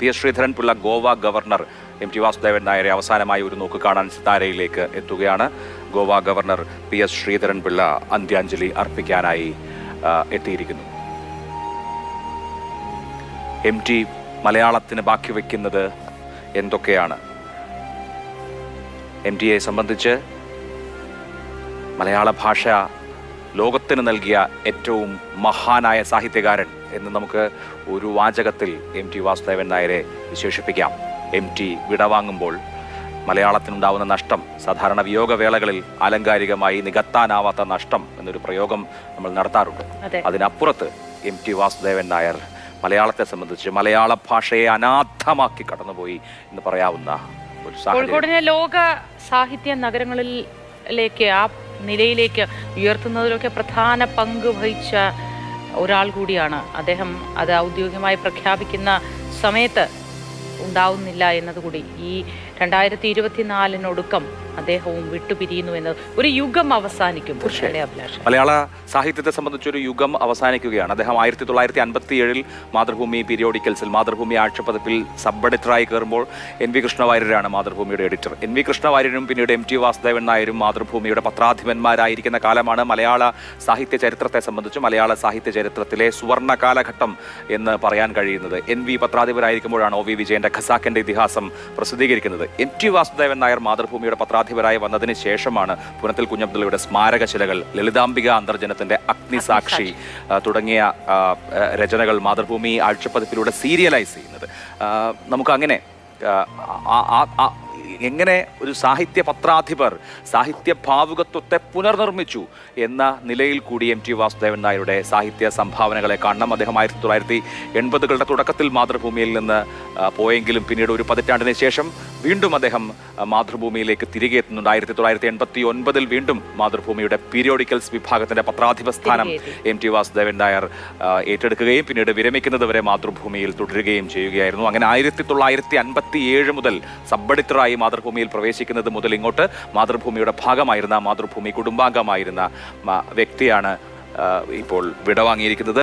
P S Sreedharan Pillai Goa governor M T Vasudevan നായരെ അവസാനമായി ഒരു നോക്ക് കാണാൻ സിതാരയിലേക്ക് എത്തുകയാണ്. Goa governor P S Sreedharan Pillai അന്ത്യാഞ്ജലി അർപ്പിക്കാനായി എത്തിയിരിക്കുന്നു. എം ടി മലയാളത്തിന് ബാക്കി വയ്ക്കുന്നത് എന്തൊക്കെയാണ്? എം ടിയെ സംബന്ധിച്ച് മലയാള ഭാഷ ലോകത്തിന് നൽകിയ ഏറ്റവും മഹാനായ സാഹിത്യകാരൻ എന്ന് നമുക്ക് ഒരു വാചകത്തിൽ എം ടി വാസുദേവൻ നായരെ വിശേഷിപ്പിക്കാം. എം ടി വിടവാങ്ങുമ്പോൾ മലയാളത്തിനുണ്ടാവുന്ന നഷ്ടം സാധാരണ വിയോഗവേളകളിൽ ആലങ്കാരികമായി നികത്താനാവാത്ത നഷ്ടം എന്നൊരു പ്രയോഗം നമ്മൾ നടത്താറുണ്ട്. അതെ. അതിനപ്പുറത്ത് എം ടി വാസുദേവൻ നായർ മലയാളത്തെ സംബന്ധിച്ച് മലയാള ഭാഷയെ അനാഥമാക്കി കടന്നുപോയി എന്ന് പറയാവുന്ന ഒരു കോഴിക്കോടിനെ ലോക സാഹിത്യ നഗരങ്ങളിലേക്ക് ആ നിലയിലേക്ക് ഉയർത്തുന്നതിലൊക്കെ പ്രധാന പങ്ക് വഹിച്ച ഒരാൾ കൂടിയാണ്. അദ്ദേഹം അത് ഔദ്യോഗികമായി പ്രഖ്യാപിക്കുന്ന സമയത്ത് ഉണ്ടാവുന്നില്ല എന്നതുകൂടി. ഈ രണ്ടായിരത്തി ഇരുപത്തിനാലിനൊടുക്കം അദ്ദേഹവും വിട്ടുപിരിയുന്നു എന്നത് ഒരു യുഗം അവസാനിക്കും. മലയാള സാഹിത്യത്തെ സംബന്ധിച്ച് ഒരു യുഗം അവസാനിക്കുകയാണ്. അദ്ദേഹം ആയിരത്തി തൊള്ളായിരത്തി അൻപത്തി ഏഴിൽ മാതൃഭൂമി പീരിയോഡിക്കൽസിൽ മാതൃഭൂമി ആഴ്ചപ്പതിപ്പിൽ സബ് എഡിറ്ററായി കയറുമ്പോൾ എൻ വി കൃഷ്ണവാര്യരാണ് മാതൃഭൂമിയുടെ എഡിറ്റർ. എൻ വി കൃഷ്ണവാര്യരും പിന്നീട് എം ടി വാസുദേവൻ നായരും മാതൃഭൂമിയുടെ പത്രാധിപന്മാരായിരിക്കുന്ന കാലമാണ് മലയാള സാഹിത്യ ചരിത്രത്തെ സംബന്ധിച്ച് മലയാള സാഹിത്യ ചരിത്രത്തിലെ സുവർണ കാലഘട്ടം എന്ന് പറയാൻ കഴിയുന്നത്. എൻ വി പത്രാധിപരായിരിക്കുമ്പോഴാണ് ഒ വി വിജയന്റെ ഖസാക്കിന്റെ ഇതിഹാസം പ്രസിദ്ധീകരിക്കുന്നത്. എം ടി വാസുദേവൻ നായർ മാതൃഭൂമിയുടെ പത്രാധിപരായി വന്നതിന് ശേഷമാണ് പുനത്തിൽ കുഞ്ഞബ്ദുള്ളയുടെ സ്മാരകശിലകൾ ലളിതാംബിക അന്തർജനത്തിന്റെ അഗ്നിസാക്ഷി തുടങ്ങിയ രചനകൾ മാതൃഭൂമി ആഴ്ചപ്പതിപ്പിലൂടെ സീരിയലൈസ് ചെയ്യുന്നത്. നമുക്ക് ആ- എങ്ങനെ ഒരു സാഹിത്യ പത്രാധിപർ സാഹിത്യ ഭാവുകത്വത്തെ പുനർനിർമ്മിച്ചു എന്ന നിലയിൽ കൂടി എം ടി വാസുദേവൻ നായരുടെ സാഹിത്യ സംഭാവനകളെ കാണണം. അദ്ദേഹം ആയിരത്തി തൊള്ളായിരത്തി എൺപതുകളുടെ തുടക്കത്തിൽ മാതൃഭൂമിയിൽ നിന്ന് പോയെങ്കിലും പിന്നീട് ഒരു പതിറ്റാണ്ടിന് ശേഷം വീണ്ടും അദ്ദേഹം മാതൃഭൂമിയിലേക്ക് തിരികെ എത്തുന്നുണ്ട്. ആയിരത്തി തൊള്ളായിരത്തി എൺപത്തി ഒൻപതിൽ വീണ്ടും മാതൃഭൂമിയുടെ പീരിയോഡിക്കൽസ് വിഭാഗത്തിന്റെ പത്രാധിപ സ്ഥാനം എം ടി വാസുദേവൻ നായർ ഏറ്റെടുക്കുകയും പിന്നീട് വിരമിക്കുന്നത് വരെ മാതൃഭൂമിയിൽ തുടരുകയും ചെയ്യുകയായിരുന്നു. അങ്ങനെ ആയിരത്തി തൊള്ളായിരത്തി അൻപത്തി ഏഴ് മുതൽ സബ് എഡിറ്ററായി മാതൃഭൂമിയിൽ പ്രവേശിക്കുന്നത് മുതൽ ഇങ്ങോട്ട് മാതൃഭൂമിയുടെ ഭാഗമായിരുന്ന മാതൃഭൂമി കുടുംബാംഗമായിരുന്ന വ്യക്തിയാണ് ഇപ്പോൾ വിടവാങ്ങിയിരിക്കുന്നത്.